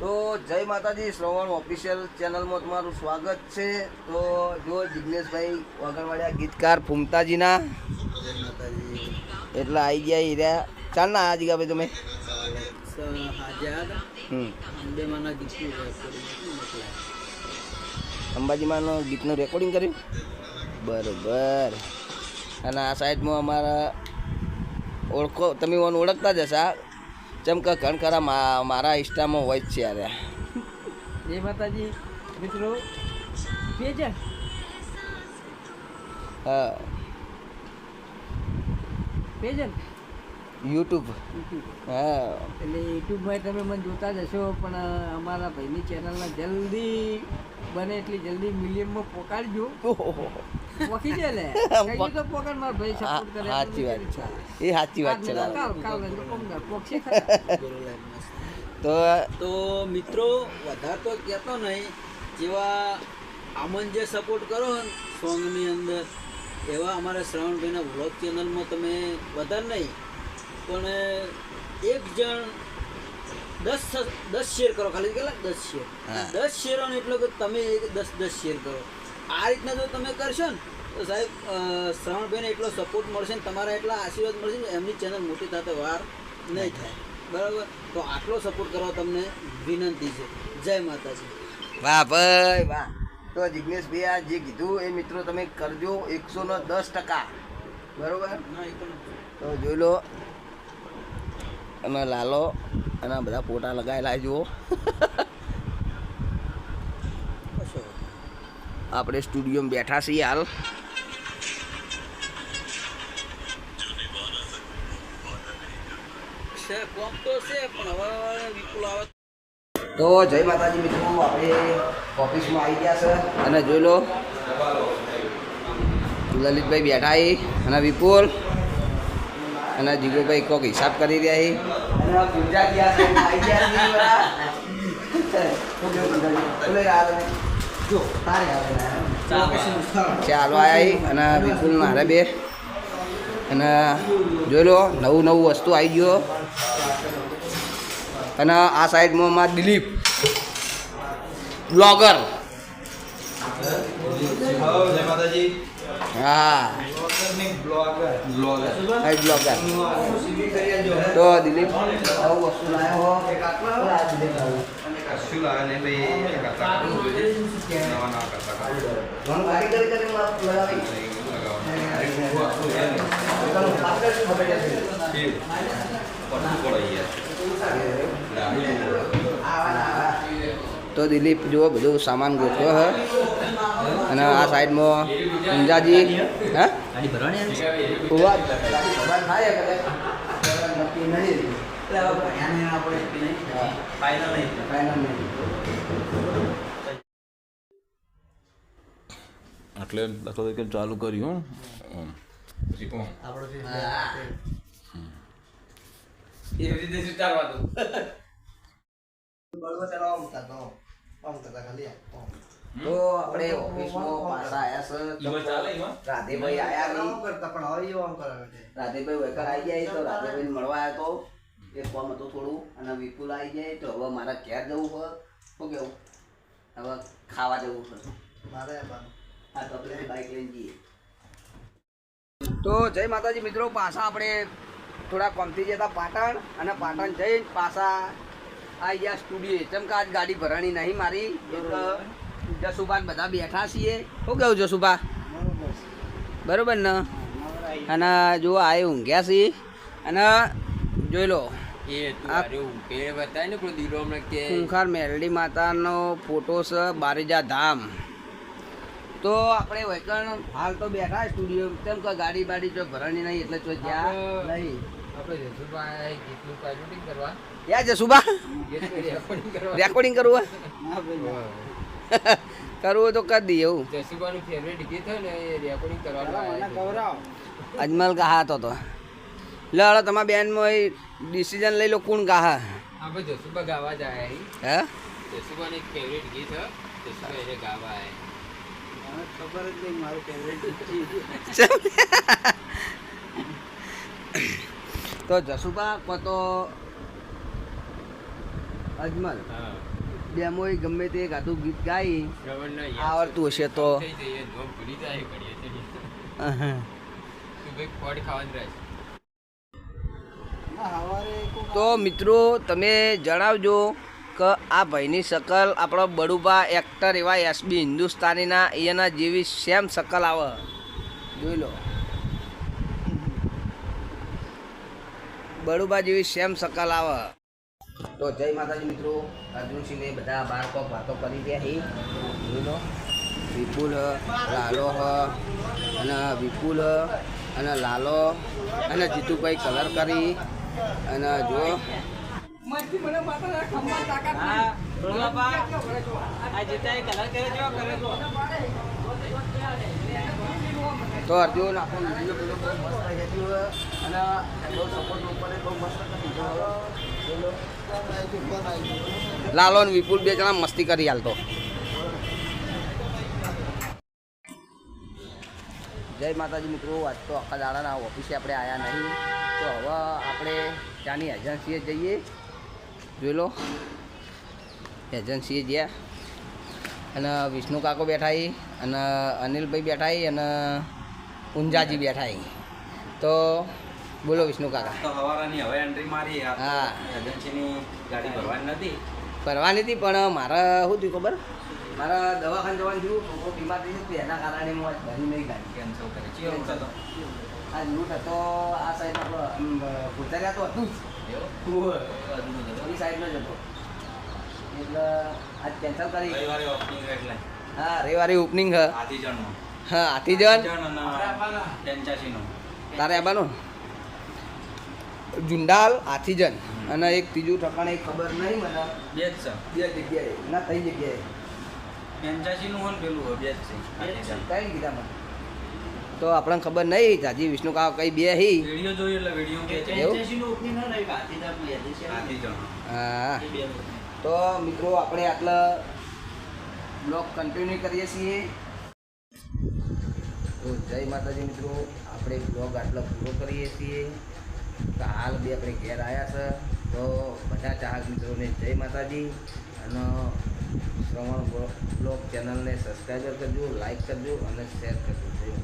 તો જય માતાજી, શ્રવણ ઓફિશિયલ ચેનલમાં તમારું સ્વાગત છે. તો જો જિગ્નેશભાઈ વાગણવાડિયા ગીતકાર ફૂમતાજીના, એટલે આવી ગયા હીરા ચાલ ના આજી ભાઈ તમે. અંબાજીમાંનો ગીતનું રેકોર્ડિંગ કર્યું? બરોબર. અને આ સાઈડમાં અમારા ઓળખો, તમે ઓળખતા જ હશા જેમ કે કણકરા મારા ઇન્સ્ટામાં હોય જ છે અરે જય માતાજી મિત્રો પેજ હા. પેજ યુટ્યુબ હા. એટલે યુટ્યુબમાં તમે મને જોતા જ હશો પણ અમારા ભાઈની ચેનલને જલ્દી બને એટલી જલ્દી મિલિયમમાં પોકાડજો લે. તો પોકાડ માર ભાઈ સપોર્ટ કરે સાચી વાત છે. એ સાચી વાત છે કાલ કાલ કાલ પોકશે પોકશે તો તો મિત્રો વધારે તો કહેતો નહીં જેવા આમન જે સપોર્ટ કરો ને સોંગની અંદર એવા અમારા શ્રવણભાઈના વ્લોગ ચેનલમાં તમે વધારે નહીં પણ એક જણ દસ દસ શેર કરો ખાલી કેટલા? દસ શેર હા. દસ શેરોને એટલે કે તમે એક દસ દસ શેર કરો. આ રીતના જો તમે કરશો ને તો સાહેબ શ્રવણબેન એટલો સપોર્ટ મળશે ને તમારા એટલા આશીર્વાદ મળશે ને એમની ચેનલ મોટી થતા વાર નહીં થાય. બરાબર? તો આટલો સપોર્ટ કરવા તમને વિનંતી છે. જય માતાજી. વાહ ભાઈ વાહ. તો જિગ્નેશભાઈ આ જે કીધું એ મિત્રો તમે કરજો એકસો ને દસ ટકા. બરોબર? તો જોઈ લો. અને લાલો અને બધા ફોટા લગાવેલા જુઓ. આપણે સ્ટુડિયોમાં બેઠા છીએ હાલ. તો જય માતાજી મિત્રો આપણે ઓફિસમાં આવી ગયા છે. અને જોઈ લો લલિતભાઈ બેઠા એ અને વિપુલ અને જીગોભાઈ કોક હિસાબ કરી રહ્યા છે. અને ગયા છે આવી આવે. ચાલો આયા અને વિપુલ મારે બે. અને જોઈ લો, નવું નવું વસ્તુ આવી ગયો. અને આ સાઈડમાં માં દિલીપ. બ્લોગર હા. બ્લોગર તો દિલીપ, નવું વસ્તુ લાવ્યો તો દિલીપ જુઓ બધું સામાન ગોઠવ્યો હે અને આ સાઈડમાં ઊંઝાજી હે ગાડી ભરવાની ઉવા જ. ખબર આપણે કદાચ. નક્કી નહીં. ફાઇનલ નહીં. એટલે દાખલો તરીકે ચાલુ કર્યું હો. પછી કોણ તો આપણે ઓફિસમાં પાછા આયા છે રાધેભાઈ આયા નહીં રાધેભાઈ વેકર આવી ગયા તો રાધેભાઈ મળવા આવ્યા તો એક કોમ હતું થોડું અને વિપુલ આવી જાય તો હવે મારા ક્યાં જવું હોય. શું કેવું? હવે ખાવા જવું છે. હા તો આપણે બાઈક લઈને જઈએ. તો જય માતાજી મિત્રો પાછા આપણે થોડા કોમથી જતા પાટણ અને પાટણ જઈ પાછા આવી ગયા સ્ટુડિયો જેમ કે આજ ગાડી ભરાણી નહીં મારી. જસુભાન બધા બેઠા છીએ. શું કેવું જસુભા બરોબર ને? અને જો આ ઊંઘ્યા છીએ. અને જોઈ લો. આ ખૂંખાર મેરડી માતાનો ફોટો છે બારીજા ધામ. તો આપણે વૈકણ હાલ તો બેઠા સ્ટુડિયો તેમ કે ગાડી બાડી જો ભરાણી નહીં એટલે જો જ્યાં નહીં. રેકોર્ડિંગ કરવું. કરવું. તો કરી દઈએ એવું. અજમલ કહા હતો. તો લે હળો તમારા બેનમાં ડિસિઝન લઈ લો કોણ ગાહા? આપણે જસુબા ગાવા જાય. હે? જસુબાનું એક ફેવરેટ ગીત હે. જસુબા એને ગાવા હે ખબર જ નહીં મારું ફેવરેટ તો જસુબા કો તો અજમલ. હા. ડેમો ગમે તે ગાતું ગીત ગાઈ આવડતું હશે તો. ભૂલી જાય. તું ભાઈ ખોડ ખાવાનું રહેશે તો મિત્રો, તમે જણાવજો કે આ ભાઈની શકલ આપણો બડુબા એક્ટર એવા એસબી હિન્દુસ્તાનીના, એના જેવી સેમ શકલ આવે? જોઈ લો. બડુબા જેવી સેમ શકલ આવે? તો જય માતાજી મિત્રો, અર્જુનસિંહને બધા બાર કોક વાતો કરી રહ્યા છે જોઈ લો. વિપુલ, લાલો હ, અને વિપુલ, અને લાલો, અને જીતુભાઈ કલર કરી. અને જો તો અર્જુન આપણો વીડિયો પેલો બહુ મસ્ત થઈ ગયો અને બહુ સપોર્ટ ઉપર બહુ મસ્ત લાલો વિપુલ બે જણા મસ્તી કરી હાલતો જય માતાજી મિત્રો આજ તો આખા દાડાના ઓફિસે આપણે આવ્યા નહીં. તો હવે આપણે ત્યાંની એજન્સીએ જઈએ. જોઈ લો. એજન્સીએ ગયા. અને વિષ્ણુ કાકો બેઠા અને અનિલભાઈ બેઠા અને ઊંઝાજી બેઠા તો બોલો વિષ્ણુ કાકા. તો હવારાની હવે એન્ટ્રી મારી હા. એજન્સીની ગાડી ભરવાની નથી. ભરવાની હતી પણ મારે શું થયું ખબર? મારા દવાખાને જવાનું છોકરો બીમાર થઈ એના કારણે હું આજ ભરી નહીં ગાડી. કેન્સલ કરી ચિયો વખત હતો? આ લૂંટ હતો આ સાઈડ આપણો આમ તો હતું જ. હતું. એ સાઈડનો જ હતો. એટલે આજ કેન્સલ કરી. રવિવારે ઓપનિંગ એટલે. હા રવિવારે ઓપનિંગ હા હા હાથીજણ તારે આવવાનું જુંડાલ આથીજન અને એક ત્રીજું ઠકાણે ખબર નહીં મને. બે જ બે જગ્યાએ. ના ત્રણ જગ્યાએ. પેંચ્યાશીનું હોય ને પેલું હોય, બે જ છે. હાથીજણ. કઈ કીધા મને? તો આપણને ખબર નહીં જાજી વિષ્ણુ કાકા કઈ બે હી. વીડિયો જોયું એટલે વીડિયો કે છે. એવું? હાથીજણ હા. તો મિત્રો આપણે આટલા બ્લોગ કન્ટિન્યુ કરીએ છીએ. તો જય માતાજી મિત્રો આપણે બ્લોગ આટલો પૂરો કરીએ છીએ. તો હાલ બી આપણે ઘેર આવ્યા છે. તો બધા ચાહક મિત્રોને જય માતાજી. અને શ્રવણ બ્લોગ ચેનલને સબસ્ક્રાઈબર કરજો લાઈક કરજો અને શેર કરજો.